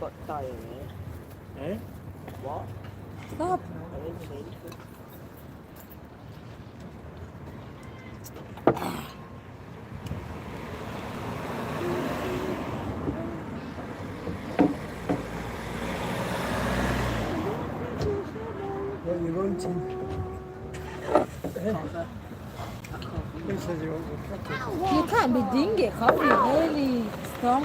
กดต่อยอย่างนี้เอ๊ะวอ Stop อะไรอย่างนี้ What you wanting? He says he wants a cat. You can't be dingy, coffee, really strong.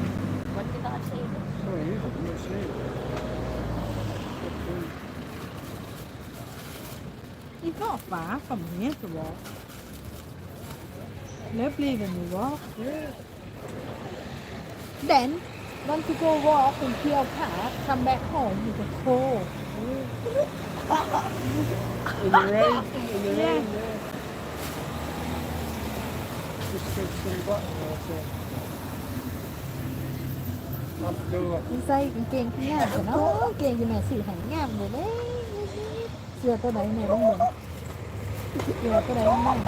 อีกอป้าฝั่งนี้ตัวเล็บลีกันอยอ่วกเดนวันที่โกวอลคุณเที่ยวค่ะคัแบ็คโมอยู่กับโคดีไซนเก่งที่งามเนาะเก่งยู่แม่สีหันงามเลยเเสื้อตัวไหนแม่บ้างเหมือนเสื้อตัวไหนบ้าง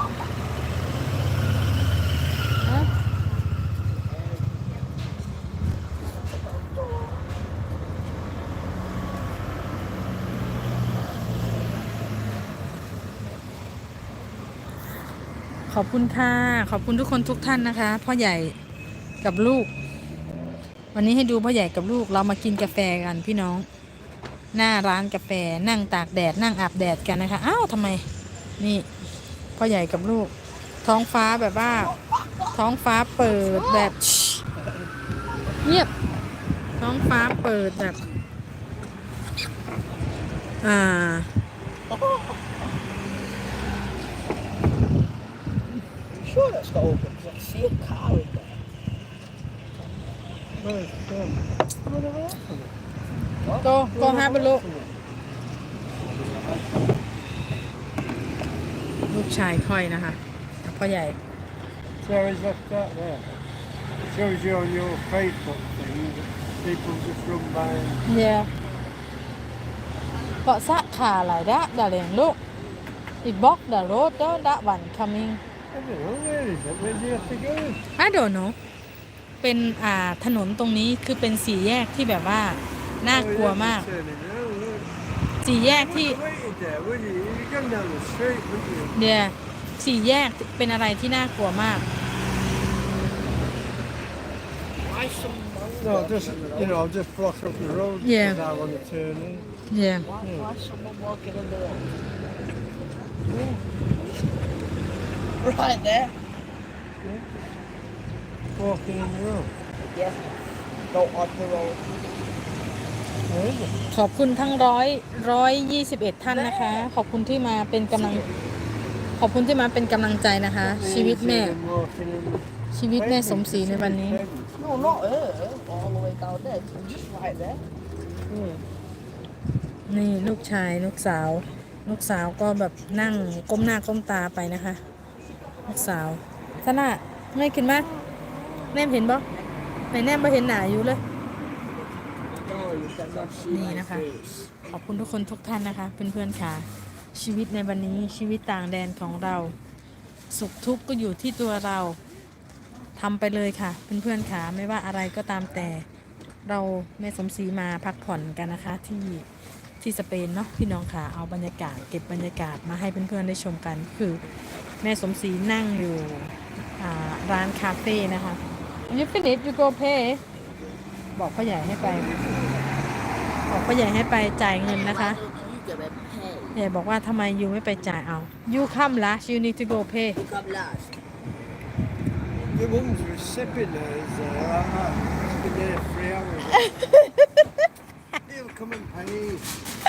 ขอบคุณค่ะขอบคุณทุกคนทุกท่านนะคะ พ่อใหญ่กับลูกวันนี้ให้ดูพ่อใหญ่กับลูกเรามากินกาแฟกันพี่น้อง หน้าร้านกาแฟ นั่งตากแดด นั่งอาบแดดกันนะคะ อ้าวทำไมนี่พ่อใหญ่กับลูก ท้องฟ้าแบบว่า ท้องฟ้าเปิดแบบเงียบท้องฟ้าเปิดแบบ อ่าช่วยเราเป็นเสียขาว Go, go have a look. left that there. It shows you on your Facebook thing that people just run by and yeah เกาะสะขาหลายดะดาเลียงลูกอีบ็อกดาโรดดาวัน coming I don't know where is it. Where do you have to go? I don't know. เป็นอ่าถนนตรงนี้คือเป็นสี่แยกที่แบบว่าน่ากลัวมาก สี่แยกที่เดี๋ยวสี่แยกเป็นอะไรที่น่ากลัวมากเ walking r o yes go the road ขอบคุณทั้งร้อยร้อยยี่สิบเอ็ดท่านนะคะ ขอบคุณที่มาเป็นกำลัง ขอบคุณที่มาเป็นกำลังใจนะคะ ชีวิตแม่ ชีวิตแม่สมศรีในวันนี้นี่ลูกชาย ลูกสาว ลูกสาวก็แบบนั่งก้มหน้าก้มตาไปนะคะ ลูกสาวสนะไม่ขึ้นมาแนมเห็นบ่ไหนแนมบ่เห็นหนาอยู่เลยนี่นะคะ ขอบคุณทุกคนทุกท่านนะคะ เพื่อนๆค่ะชีวิตในวันนี้ชีวิตต่างแดนของเราสุขทุกข์ก็อยู่ที่ตัวเราทำไปเลยค่ะ เพื่อนๆค่ะไม่ว่าอะไรก็ตามแต่เราแม่สมศรีมาพักผ่อนกันนะคะที่ที่สเปนเนาะพี่น้องค่ะเอาบรรยากาศเก็บบรรยากาศมาให้เพื่อนๆได้ชมกัน คือแม่สมศรีนั่งอยู่ร้านคาเฟ่นะคะ you finish you go pay บอกพ่อใหญ่ให้ไป บอกพ่อใหญ่ให้ไปจ่ายเงินนะคะเอ๋บอกว่าทำไมยูไม่ไปจ่ายเอายู come last you need to go pay You come last. The woman was sipping there, so uh, she's been there three hours. He'll come and pay.